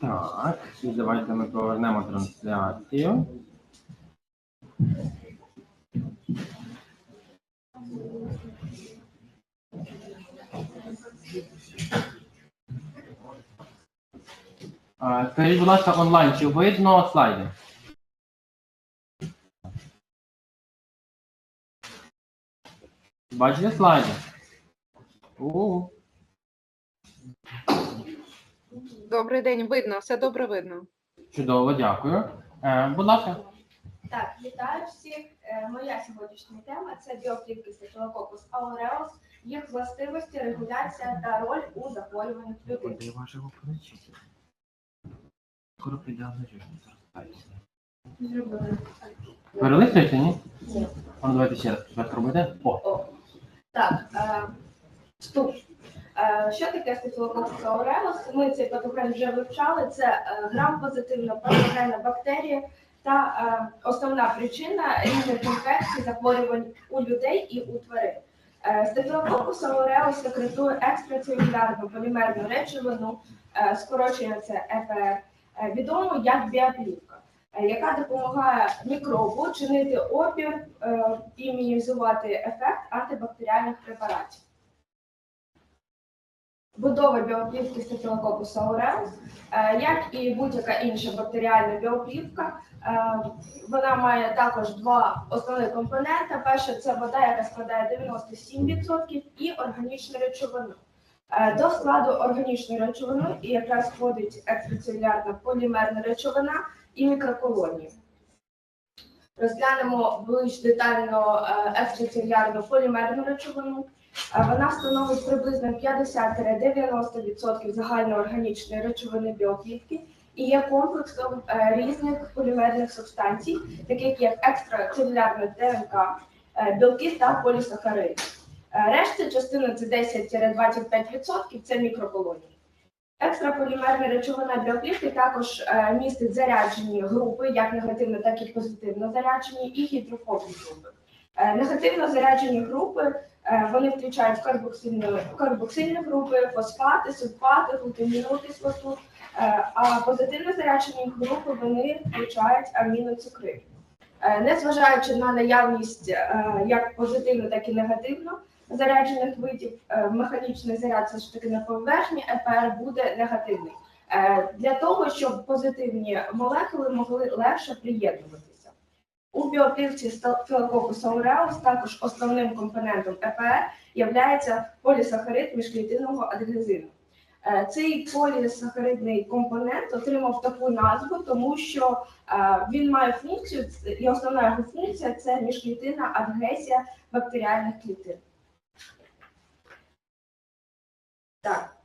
Так, і давайте ми повернемо трансляцію. А, Скажіть, будь ласка, онлайн, чи видно слайди? Бачите слайди? У, Добрий день, видно, все добре видно. чудово, дякую. Е, будь ласка. Так, вітаю всіх. Е, Моя сьогоднішня тема це біоплівки Staphylococcus aureus, їх властивості, регуляція та роль у захворюваннях людини. Я вашого полечити. Скоро прийде Зробили. Перелистуєте, ні? Ні. А ну давайте ще раз. Робите? О, О. Так, е, вступ. Е, Що таке Staphylococcus aureus? Ми цей патоген вже вивчали. Це е, грам-позитивна патогенна бактерія та основна причина різних інфекцій, захворювань у людей і у тварин. Е, Staphylococcus секретує екстрацелюлярну полімерну речовину, скорочення це ЕПР, відому як біоплівка, яка допомагає мікробу чинити опір е, і мінімізувати ефект антибактеріальних препаратів. Будова біоплівки Staphylococcus aureus, е, як і будь-яка інша бактеріальна біоплівка, е, вона має також два основних компоненти. Перше це вода, яка складає 97%, і органічна речовина. Е, До складу органічної речовини і якраз входить екстрацелюлярна полімерна речовина і мікроколонії. Розглянемо більш детально е, полімерну речовину. Е, Вона становить приблизно 50-90% загальноорганічної речовини біоплівки і є комплексом е, різних полімерних субстанцій, таких як екстрацелюлярна ДНК, е, білки та полісахариди. Решта частина це 10-25% це мікроколонії. Екстраполімерна речовина біоплівки також е, містить заряджені групи, як негативно, так і позитивно заряджені, і гідрофобні групи. Е, Негативно заряджені групи е, вони включають карбоксильні, групи, фосфати, сульфати, глутамінову кислоту, а позитивно заряджені групи вони включають аміноцукри. Незважаючи на наявність як позитивно, так і негативно заряджених видів, е, механічний заряд все ж таки на поверхні ЕПР буде негативний. Е, Для того, щоб позитивні молекули могли легше приєднуватися. У біоплівці Staphylococcus aureus також основним компонентом ЕПР є полісахарид міжклітинного адгезину. Е, Цей полісахаридний компонент отримав таку назву, тому що він має функцію, і основна його функція це міжклітинна адгезія бактеріальних клітин. Так.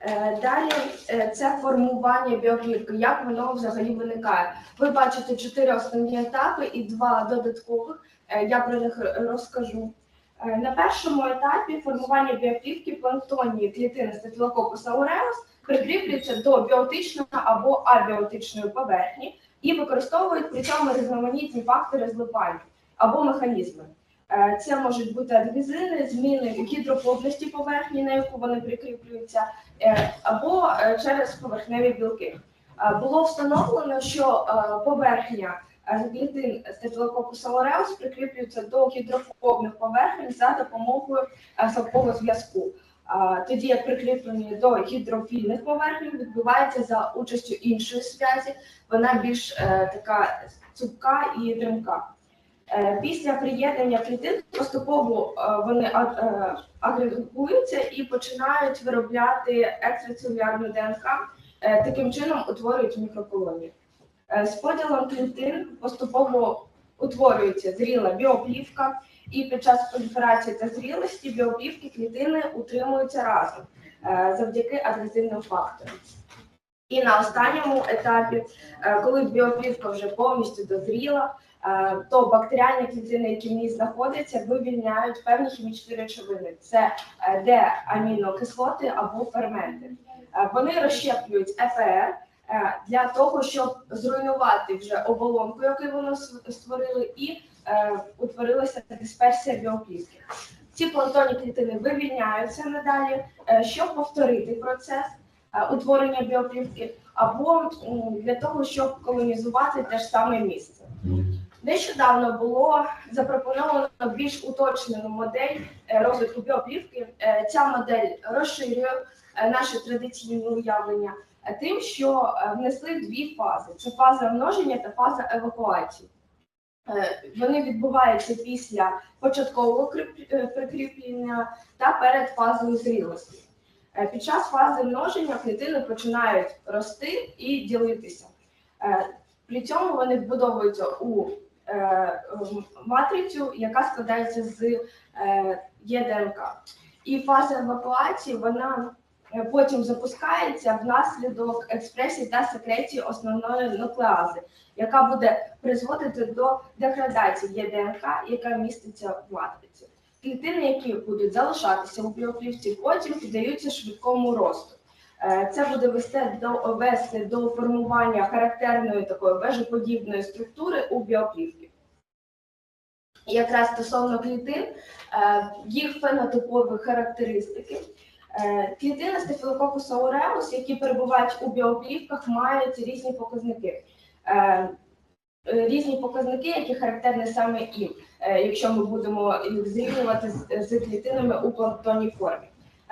Е, Далі е, це формування біоклітки, як воно взагалі виникає. Ви бачите чотири основні етапи і два додаткових. Е, Я про них розкажу. На першому етапі формування біоклітки планктонні клітини Staphylococcus aureus прикріплюються до біотичної або абіотичної поверхні і використовують при цьому різноманітні фактори злипання або механізми. Е, Це можуть бути адгезини, зміни гідрофобності поверхні, на яку вони прикріплюються, е, або е, через поверхневі білки. Було встановлено, що поверхня клітин Staphylococcus aureus прикріплюється до гідрофобних поверхень за допомогою слабкого зв'язку. Тоді як прикріплені до гідрофільних поверхень відбувається за участю іншої зв'язі, вона більш така цупка і тримка. Е, Після приєднання клітин поступово е, вони е, агрегуються і починають виробляти екстрацелюлярну ДНК. Таким чином утворюють мікроколонії. З поділом клітин поступово утворюється зріла біоплівка, і під час проліферації та зрілості біоплівки клітини утримуються разом завдяки адресивним факторам. І на останньому етапі, коли біоплівка вже повністю дозріла, то бактеріальні клітини, які в ній знаходяться, вивільняють певні хімічні речовини. Це е, де-амінокислоти або ферменти. Е, Вони розщеплюють ЕПР е, для того, щоб зруйнувати вже оболонку, яку вони створили, і е, утворилася дисперсія біоклітки. Ці планктонні клітини вивільняються надалі, е, щоб повторити процес е, утворення біоплівки, або для того, щоб колонізувати те ж саме місце. Нещодавно було запропоновано більш уточнену модель е, розвитку біоплівки. Е, Ця модель розширює е, наше традиційне уявлення тим, що внесли дві фази: це фаза множення та фаза евакуації. Вони відбуваються після початкового прикріплення та перед фазою зрілості. Під час фази множення клітини починають рости і ділитися. При цьому вони вбудовуються у матрицю, яка складається з е, ЄДНК. І фаза евакуації вона е, потім запускається внаслідок експресії та секреції основної нуклеази, яка буде призводити до деградації ЄДНК, яка міститься в матриці. Клітини, які будуть залишатися у біоплівці, потім піддаються швидкому росту. Е, Це буде вести до вести до формування характерної такої вежеподібної структури у біоплівці. І якраз стосовно клітин, е, їх фенотипові характеристики. Е, Клітини стафілококуса aureus, які перебувають у біоплівках, мають різні показники. Різні показники, які характерні саме їм, якщо ми будемо їх зрівнювати з клітинами у планктонній формі.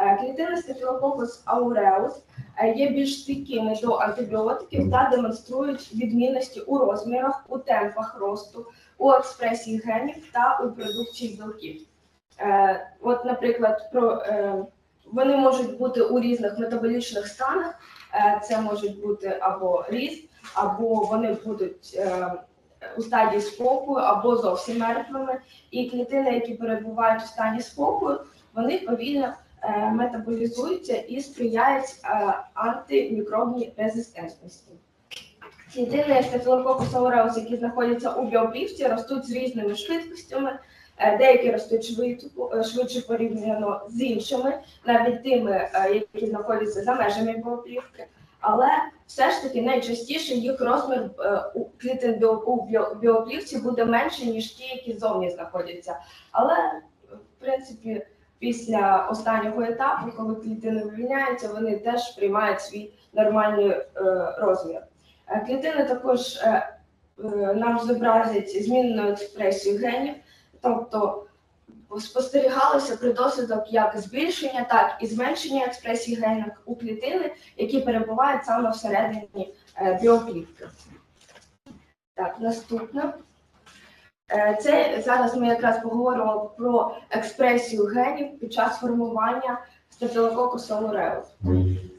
Е, Клітини Staphylococcus aureus е, є більш стійкими до антибіотиків та демонструють відмінності у розмірах, у темпах росту, у експресії генів та у продукції білків. Е, От, наприклад, про, вони можуть бути у різних метаболічних станах. Це можуть бути або ріст, або вони будуть у стадії спокою, або зовсім мертвими. І клітини, які перебувають у стані спокою, вони повільно метаболізуються і сприяють е, антимікробній резистентності. Клітини Staphylococcus aureus, які знаходяться у біоплівці, ростуть з різними швидкостями. Е, Деякі ростуть швидко, е, швидше порівняно з іншими, навіть тими, е, які знаходяться за межами біоплівки. Але все ж таки найчастіше їх розмір е, у клітин у біо- біоплівці буде менше, ніж ті, які зовні знаходяться. Але в принципі, після останнього етапу, коли клітини вивільняються, вони теж приймають свій нормальний е, розмір. Е, Клітини також е, е, нам зобразять змінену експресію генів, тобто спостерігалося при дослідок як збільшення, так і зменшення експресії генів у клітини, які перебувають саме всередині е, біоклітки. Так, наступне. Е, Це зараз ми якраз поговоримо про експресію генів під час формування Staphylococcus aureus.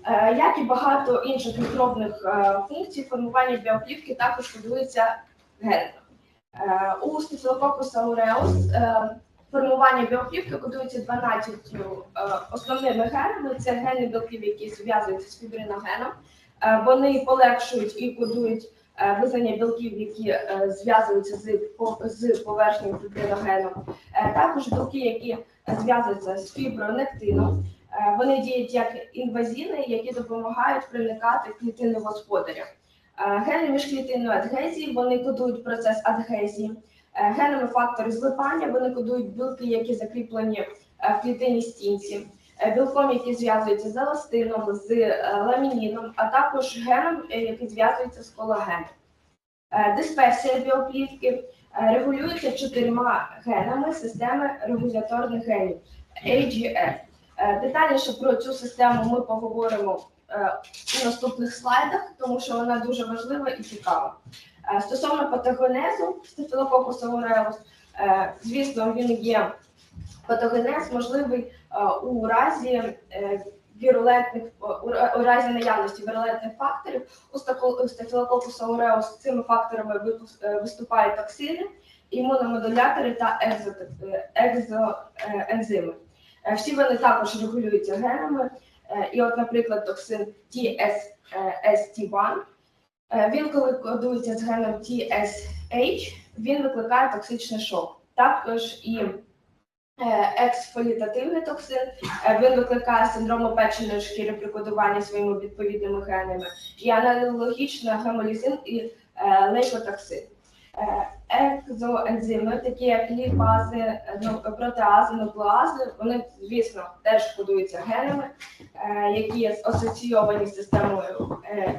Е, Як і багато інших мікробних е, функцій, формування біоплівки також кодується генами. У Staphylococcus aureus формування біоплівки кодується 12 е, основними генами. Це гени білків, які зв'язуються з фібриногеном. Вони полегшують і кодують визнання білків, які е, зв'язуються з, по- з поверхнею фібриногеном. Е, Також білки, які зв'язуються з фібронектином. Е, Вони діють як інвазійні, які допомагають проникати в клітини господаря. Е, Гени міжклітинної адгезії вони кодують процес адгезії. Е, Генами фактори злипання вони кодують білки, які закріплені е, в клітині стінці, Е, білком, які зв'язуються з еластином, з е, ламініном, а також геном, е, який зв'язується з колагеном. Е, Дисперсія біоплівки е, регулюється чотирма генами системи регуляторних генів AGF. Е, Детальніше про цю систему ми поговоримо е, у наступних слайдах, тому що вона дуже важлива і цікава. Е, Стосовно патогенезу aureus, е, звісно, він є патогенез можливий е, у разі е, вірулентних у разі наявності вірулентних факторів. У стако- у Staphylococcus цими факторами е, виступають токсини, імуномодулятори та е, екзоензими. Е, Всі вони також регулюються генами. Е, І, от, наприклад, токсин TST1, е, він коли кодується з геном TSH, він викликає токсичний шок. Також і е, ексфолітативний токсин, е, він викликає синдром опеченої шкіри при кодуванні своїми відповідними генами, і аналогічно гемолізин і е, лейкотоксин. Е, Екзоензими, такі як ліпази, е, ну, протеази, нуклеази, вони, звісно, теж кодуються генами, е, які асоційовані з системою е,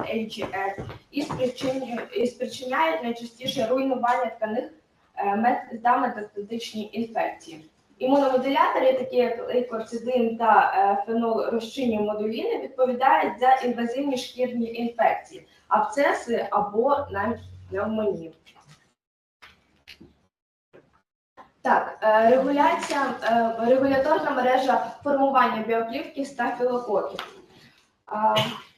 і спричиняють найчастіше руйнування тканин е, мет- та метастатичні інфекції. Імуномодулятори, такі як лейкоцидин та е, фенолрозчинні модуліни, відповідають за інвазивні шкірні інфекції, абсцеси або навіть пневмонію. Так, е, регуляція, е, регуляторна мережа формування біоплівки стафілококів.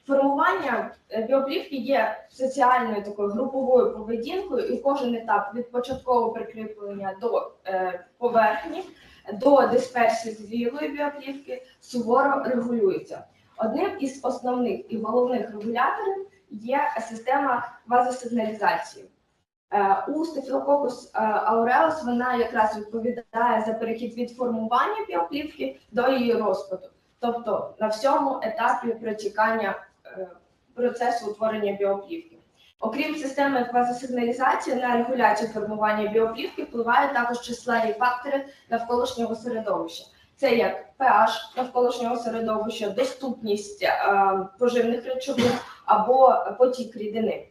Формування біоплівки є соціальною такою груповою поведінкою, і кожен етап від початкового прикріплення до поверхні до дисперсії зрілої біоплівки суворо регулюється. Одним із основних і головних регуляторів є система вазосигналізації. Е, У Staphylococcus aureus вона якраз відповідає за перехід від формування біоплівки до її розпаду, тобто на всьому етапі протікання е, процесу утворення біоплівки. Окрім системи вазосигналізації, на регуляцію формування біоплівки впливають також численні фактори навколишнього середовища. Це як pH навколишнього середовища, доступність е, поживних речовин або потік рідини.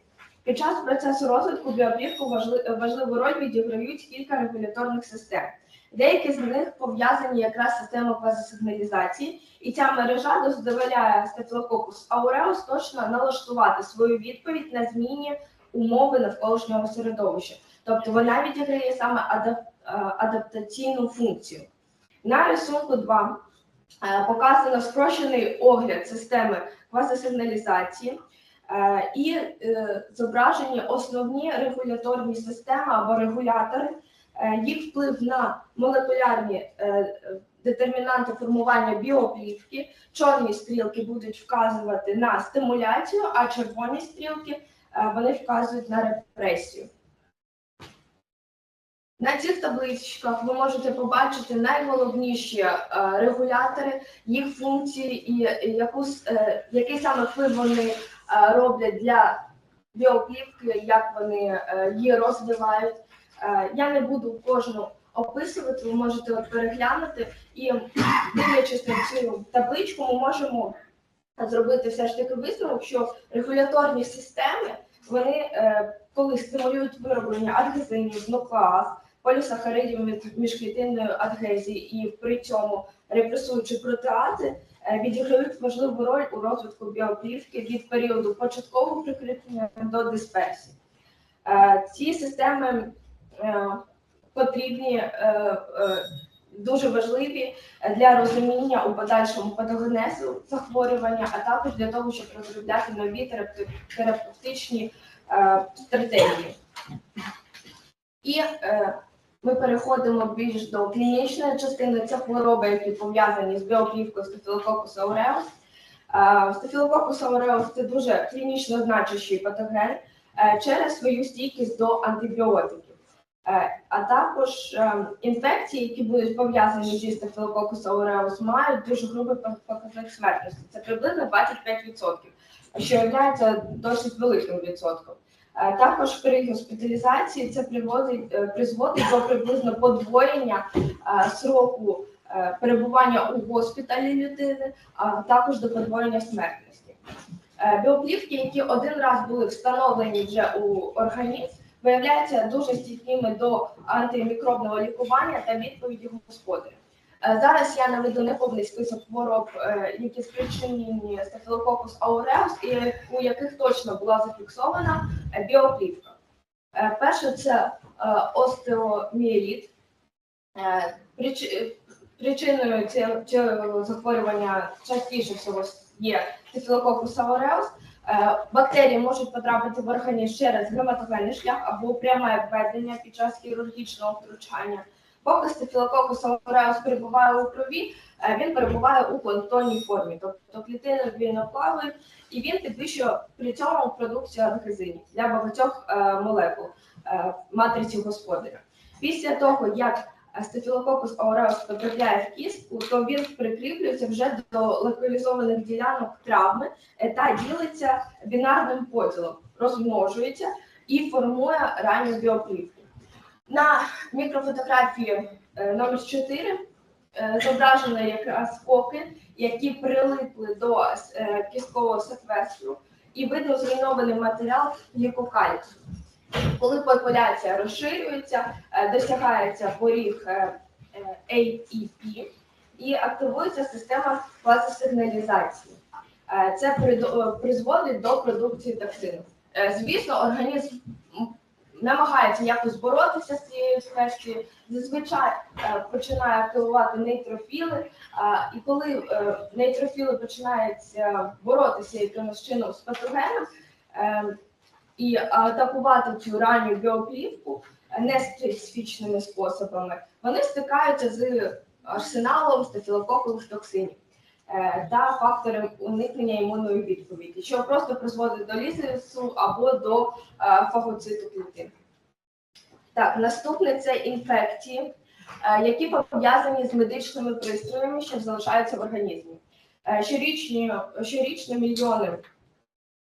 Під час процесу розвитку біоплівку важли- важливу роль відіграють кілька регуляторних систем. Деякі з них пов'язані якраз з системою квазисигналізації, і ця мережа дозволяє Staphylococcus aureus точно налаштувати свою відповідь на змінні умови навколишнього середовища. Тобто вона відіграє саме адап- е, адаптаційну функцію. На рисунку 2 е, показано спрощений огляд системи квазисигналізації е, і зображені основні регуляторні системи або регулятори, їх вплив на молекулярні е, детермінанти формування біоплівки. Чорні стрілки будуть вказувати на стимуляцію, а червоні стрілки е, вони вказують на репресію. На цих табличках ви можете побачити найголовніші е, регулятори, їх функції і яку, е, який саме вплив вони е, роблять для біоплівки, як вони е, її розвивають. Е, Я не буду кожну описувати, ви можете переглянути і дивлячись на цю табличку, ми можемо зробити все ж таки висновок, що регуляторні системи вони е, коли стимулюють вироблення адгезинів, нуклеаз, полісахаридів від міжклітинної адгезії і при цьому репресуючи протеази, е, відіграють важливу роль у розвитку біоплівки від періоду початкового прикріплення до дисперсії. Ці системи потрібні е, е, дуже важливі для розуміння у подальшому патогенезу захворювання, а також для того, щоб розробляти нові терапевтичні е, стратегії. І е, ми переходимо більш до клінічної частини. Це хвороби, які пов'язані з біоплівкою aureus. Е, Staphylococcus aureus – це дуже клінічно значущий патоген е, через свою стійкість до антибіотиків. Е, А також е, інфекції, які будуть пов'язані зі Staphylococcus aureus, мають дуже грубий показник смертності. Це приблизно 25%, що є досить великим відсотком. Е, Також при госпіталізації це приводить, призводить до приблизно подвоєння сроку перебування у госпіталі людини, а також до подвоєння смертності. Біоплівки, які один раз були встановлені вже у організм, виявляються дуже стійкими до антимікробного лікування та відповіді господаря. Е, Зараз я наведу неповний список хвороб, е, які спричинені Staphylococcus aureus і у яких точно була зафіксована е, біоплівка. Перше це остеоміеліт. Причиною цього- захворювання частіше всього є Staphylococcus aureus. Е, Бактерії можуть потрапити в організм через гематогенний шлях або пряме введення під час хірургічного втручання. Поки Staphylococcus aureus перебуває у крові, е, він перебуває у планктонній формі, тобто клітини вільно плавають, і він підвищує при цьому продукцію адгезинів для багатьох е, молекул матриці господаря. Після того, як Staphylococcus aureus потрапляє в кістку, то він прикріплюється вже до локалізованих ділянок травми е, та ділиться бінарним поділом, розмножується і формує ранню біоплівку. На мікрофотографії е, номер 4 е, зображено якраз коки, які прилипли до кісткового секвестру, і видно зруйнований матеріал глікокальцію. Коли популяція розширюється, е, досягається поріг е, е, ATP і активується система фазосигналізації. Е, Це призводить до продукції токсину. Звісно, організм намагається якось боротися з цією інфекцією. Зазвичай починає активувати нейтрофіли, і коли нейтрофіли починають боротися якимось чином з патогеном і атакувати цю ранню біоплівку е, неспецифічними способами, вони стикаються з арсеналом стафілококових токсинів е, та фактором уникнення імунної відповіді, що просто призводить до лізису або до е, фагоциту клітин. Так, наступне це інфекції, е, які пов'язані з медичними пристроями, що залишаються в організмі. Е, Щорічні, щорічно мільйони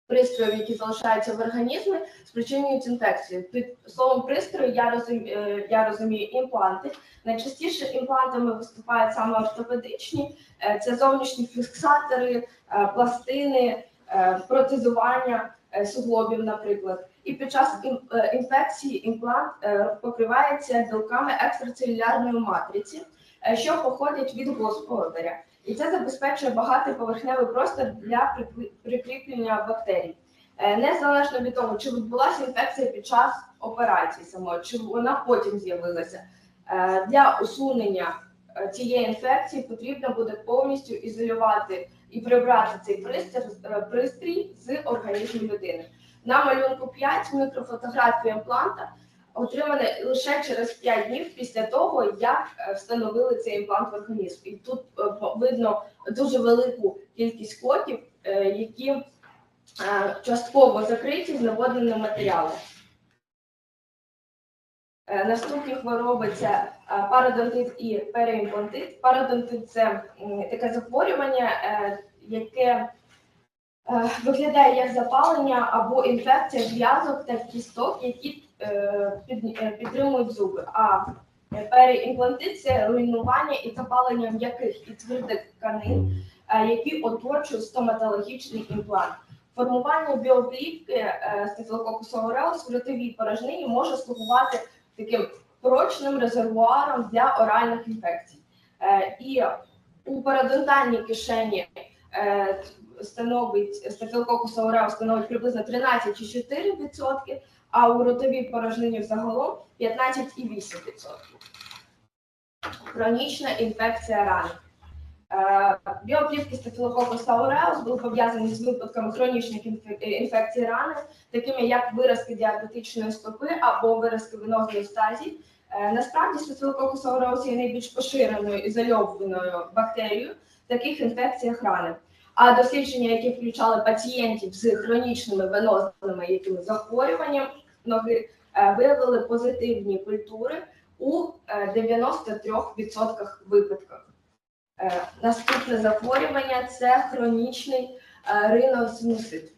пристроїв, які залишаються в організмі, спричинюють інфекцію. Під словом пристрою я розумію, я розумію імпланти. Найчастіше імплантами виступають саме ортопедичні, Е, це зовнішні фіксатори, е, пластини, е, протезування е, суглобів, наприклад. І під час е, інфекції імплант е, покривається білками екстрацелюлярної матриці, е, що походять від господаря. І це забезпечує багатий поверхневий простір для прикріплення бактерій. Е, Незалежно від того, чи відбулася інфекція під час операції самої, чи вона потім з'явилася. Е, Для усунення е, цієї інфекції потрібно буде повністю ізолювати і прибрати цей пристрій, пристрій з організму людини. На малюнку 5 мікрофотографія імпланта отримана лише через 5 днів після того, як е, встановили цей імплант в організм. І тут е, видно дуже велику кількість клоків, е, які частково закриті зневодненим матеріалом. Е, Наступні хвороби це пародонтит і переімплантит. Пародонтит це таке захворювання, яке виглядає як запалення або інфекція зв'язок та кісток, які підтримують зуби. А е, переімплантит це руйнування і запалення м'яких і твердих тканин, е, які оточують стоматологічний імплант. Формування біоплівки е, стафілококусу ауреус в ротовій порожнині може слугувати таким прочним резервуаром для оральних інфекцій. Е, І у парадонтальній кишені е, становить стафілококус ауреус становить приблизно 13,4%, а у ротовій порожнині взагалом 15,8%. Хронічна інфекція рани. Е, Біоплівки стафілококус ауреус були пов'язані з випадками хронічних інфекцій рани, такими як виразки діабетичної стопи або виразки венозної стазії. Е, Насправді стафілококус ауреус є найбільш поширеною ізольованою бактерією в таких інфекціях рани. А дослідження, які включали пацієнтів з хронічними венозними якими захворюванням ноги, е, виявили позитивні культури у е, 93% випадках. Е, Наступне захворювання це хронічний е, риносинусит.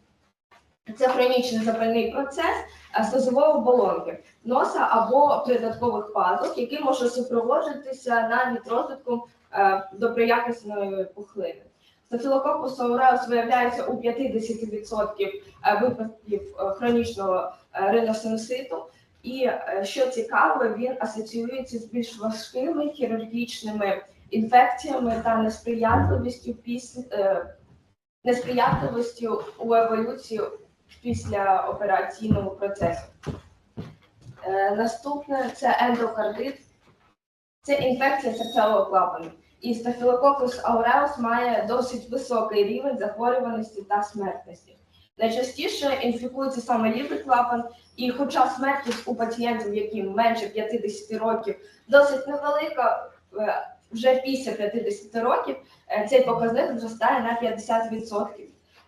Це хронічний запальний процес е, слизової оболонки носа або придаткових пазух, який може супроводжуватися навіть розвитком е, доброякісної пухлини. Стафілококус ауреус виявляється у 50% е, випадків е, хронічного е, риносинуситу. І е, що цікаво, він асоціюється з більш важкими хірургічними інфекціями та несприятливістю після е, несприятливістю у еволюції після операційного процесу. Е, наступне це ендокардит. Це інфекція серцевого клапану. І стафілококус ауреус має досить високий рівень захворюваності та смертності. Найчастіше інфікується саме лівий клапан, і хоча смертність у пацієнтів, яким менше 50 років, досить невелика, е, вже після 50 років е, цей показник зростає на 50%.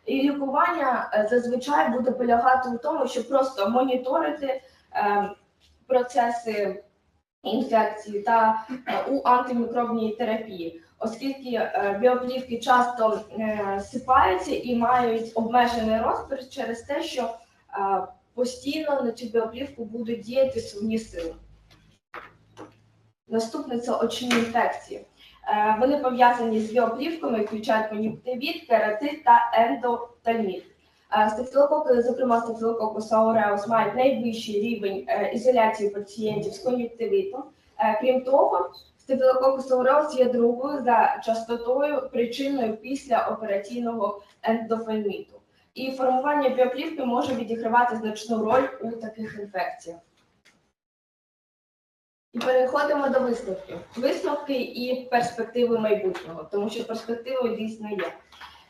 І лікування е, зазвичай буде полягати у тому, щоб просто моніторити процеси інфекції та у антимікробній терапії, оскільки е, біоплівки часто е, сипаються і мають обмежений розпір через те, що е, постійно на цю біоплівку будуть діяти сумні сили. Наступне це очні інфекції. Вони пов'язані з біоплівками, включають кон'юнктивіт, кератит та ендофтальміт. Е, Стафілококи, зокрема стафілококус ауреус, мають найвищий рівень ізоляції пацієнтів з кон'юнктивітом. Е, Крім того, стафілококус є другою за частотою причиною після операційного ендофальміту. І формування біоплівки може відігравати значну роль у таких інфекціях. І переходимо до висновків. Висновки і перспективи майбутнього, тому що перспективи дійсно є.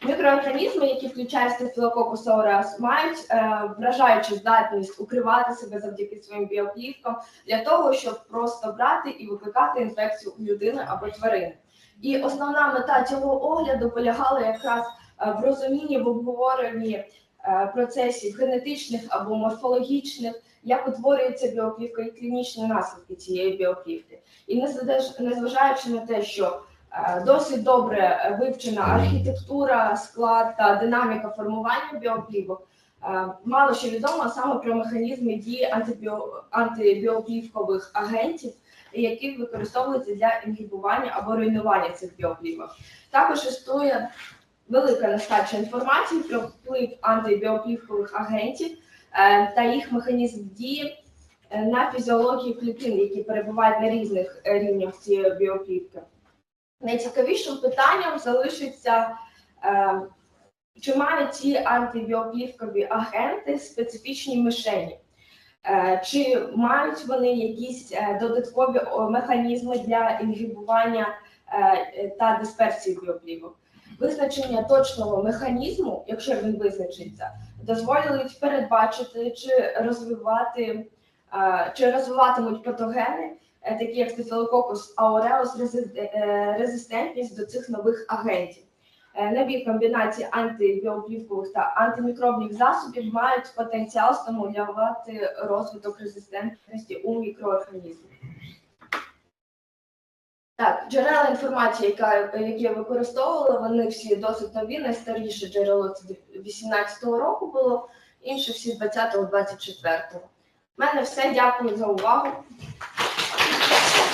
Мікроорганізми, які включають стафілококус aureus, мають е, вражаючу здатність укривати себе завдяки своїм біоплівкам для того, щоб просто брати і викликати інфекцію у людини або тварини. І основна мета цього огляду полягала якраз е, в розумінні в обговоренні е, процесів генетичних або морфологічних, як утворюється біоплівка і клінічні наслідки цієї біоплівки. І незважаючи- на те, що досить добре е, вивчена архітектура, склад та динаміка формування біоплівок, е, мало що відомо саме про механізми дії антибіо... антибіоплівкових агентів, які використовуються для інгібування або руйнування цих біоплівок. Також існує велика нестача інформації про вплив антибіоплівкових агентів е, та їх механізм дії е, на фізіологію клітин, які перебувають на різних е, рівнях цієї біоплівки. Найцікавішим питанням залишиться, е, чи мають ці антибіоплівкові агенти специфічні мишені. Е, Чи мають вони якісь е, додаткові механізми для інгібування е, та дисперсії біоплівок? Визначення точного механізму, якщо він визначиться, дозволить передбачити чи розвивати чи розвиватимуть патогени, такі як стафілококус ауреус, рези- е, резистентність до цих нових агентів. Е, Нові комбінації антибіоплівкових та антимікробних засобів мають потенціал стимулювати розвиток резистентності у мікроорганізмів. Так, джерела інформації, яка, які я використовувала, вони всі досить нові. Найстаріше джерело це 18-го року було, інші всі 20-го, 24-го. У мене все. Дякую за увагу.